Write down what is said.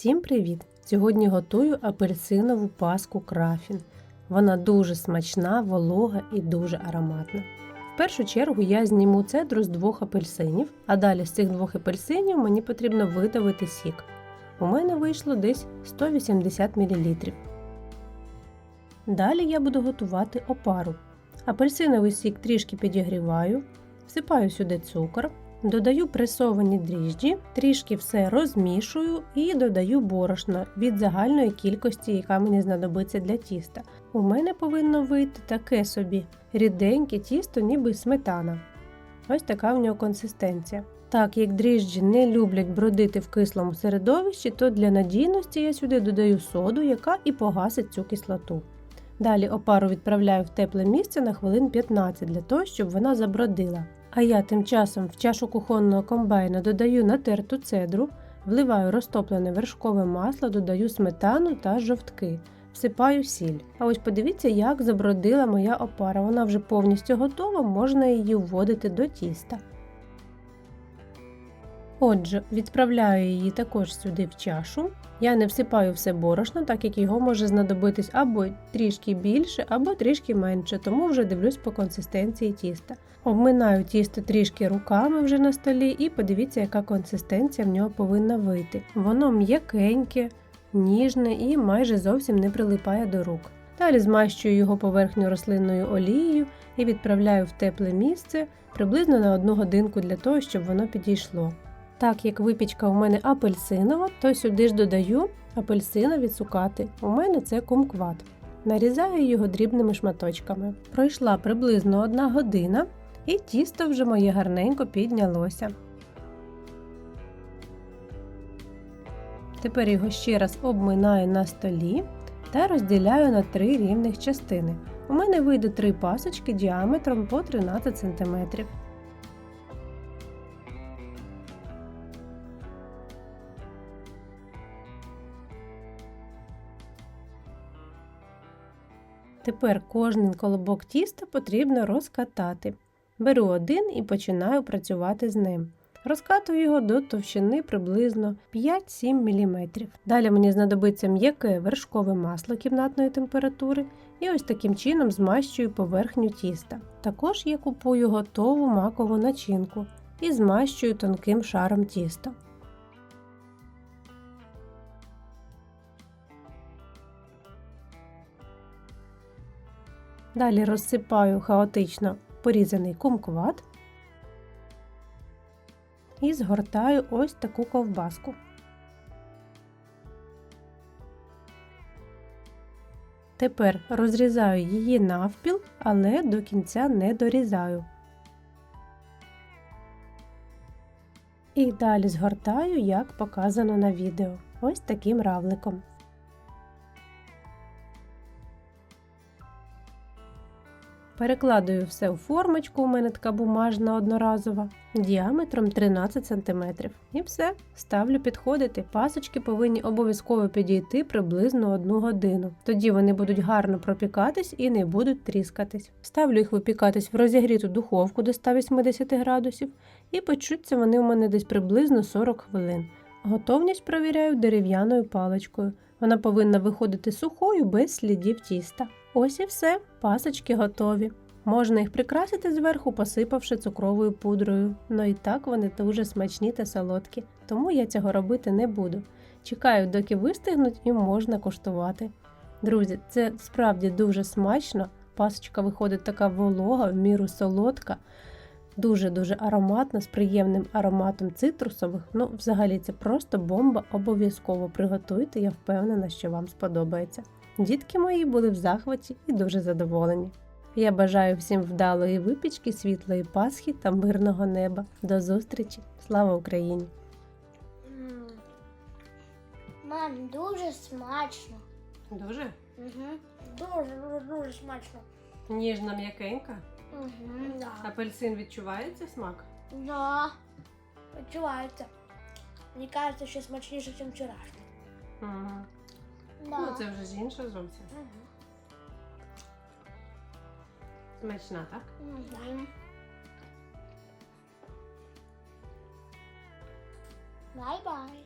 Всім привіт! Сьогодні готую апельсинову паску крафін. Вона дуже смачна, волога і дуже ароматна. В першу чергу я зніму цедру з двох апельсинів, а далі з цих двох апельсинів мені потрібно видавити сік. У мене вийшло десь 180 мл. Далі я буду готувати опару. Апельсиновий сік трішки підігріваю, всипаю сюди цукор, Додаю пресовані дріжджі, трішки все розмішую і додаю борошно від загальної кількості, яка мені знадобиться для тіста. У мене повинно вийти таке собі ріденьке тісто, ніби сметана. Ось така в нього консистенція. Так як дріжджі не люблять бродити в кислому середовищі, то для надійності я сюди додаю соду, яка і погасить цю кислоту. Далі опару відправляю в тепле місце на хвилин 15 для того, щоб вона забродила. А я тим часом в чашу кухонного комбайна додаю натерту цедру, вливаю розтоплене вершкове масло, додаю сметану та жовтки, всипаю сіль. А ось подивіться, як забродила моя опара. Вона вже повністю готова, можна її вводити до тіста. Отже, відправляю її також сюди в чашу. Я не всипаю все борошно, так як його може знадобитись або трішки більше, або трішки менше, тому вже дивлюсь по консистенції тіста. Обминаю тісто трішки руками вже на столі, і подивіться, яка консистенція в нього повинна вийти. Воно м'якеньке, ніжне і майже зовсім не прилипає до рук. Далі змащую його поверхню рослинною олією і відправляю в тепле місце приблизно на одну годинку для того, щоб воно підійшло. Так як випічка у мене апельсинова, то сюди ж додаю апельсинові цукати. У мене це кумкват. Нарізаю його дрібними шматочками. Пройшла приблизно одна година, і тісто вже моє гарненько піднялося. Тепер його ще раз обминаю на столі та розділяю на три рівних частини. У мене вийде три пасочки діаметром по 13 см. Тепер кожний колобок тіста потрібно розкатати. Беру один і починаю працювати з ним. Розкатую його до товщини приблизно 5-7 мм. Далі мені знадобиться м'яке вершкове масло кімнатної температури і ось таким чином змащую поверхню тіста. Також я купую готову макову начинку і змащую тонким шаром тіста. Далі розсипаю хаотично порізаний кумкват і згортаю ось таку ковбаску. Тепер розрізаю її навпіл, але до кінця не дорізаю. І далі згортаю, як показано на відео, ось таким равликом. Перекладую все в формочку, у мене така бумажна одноразова, діаметром 13 см. І все, ставлю підходити. Пасочки повинні обов'язково підійти приблизно 1 годину. Тоді вони будуть гарно пропікатись і не будуть тріскатись. Ставлю їх випікатись в розігріту духовку до 180 градусів і печуться вони у мене десь приблизно 40 хвилин. Готовність провіряю дерев'яною паличкою. Вона повинна виходити сухою без слідів тіста. Ось і все, пасочки готові. Можна їх прикрасити зверху, посипавши цукровою пудрою. Ну і так вони дуже смачні та солодкі, тому я цього робити не буду. Чекаю, доки вистигнуть і можна коштувати. Друзі, це справді дуже смачно. Пасочка виходить така волога, в міру солодка, дуже-дуже ароматна, з приємним ароматом цитрусових. Ну, взагалі, це просто бомба. Обов'язково приготуйте, я впевнена, що вам сподобається. Дітки мої були в захваті і дуже задоволені. Я бажаю всім вдалої випічки, світлої Пасхи та мирного неба. До зустрічі! Слава Україні! Мам, дуже смачно. Дуже Угу. Дуже, дуже, дуже смачно. ніжна м'якенька. Угу. Да. Апельсин відчувається смак? Да. Відчувається. Мені кажеться, що смачніше, ніж вчорашнє. Угу. Да. Ну, це вже ж інше зовсім. Мгм. Смачна, так? Мгм. Бай-бай.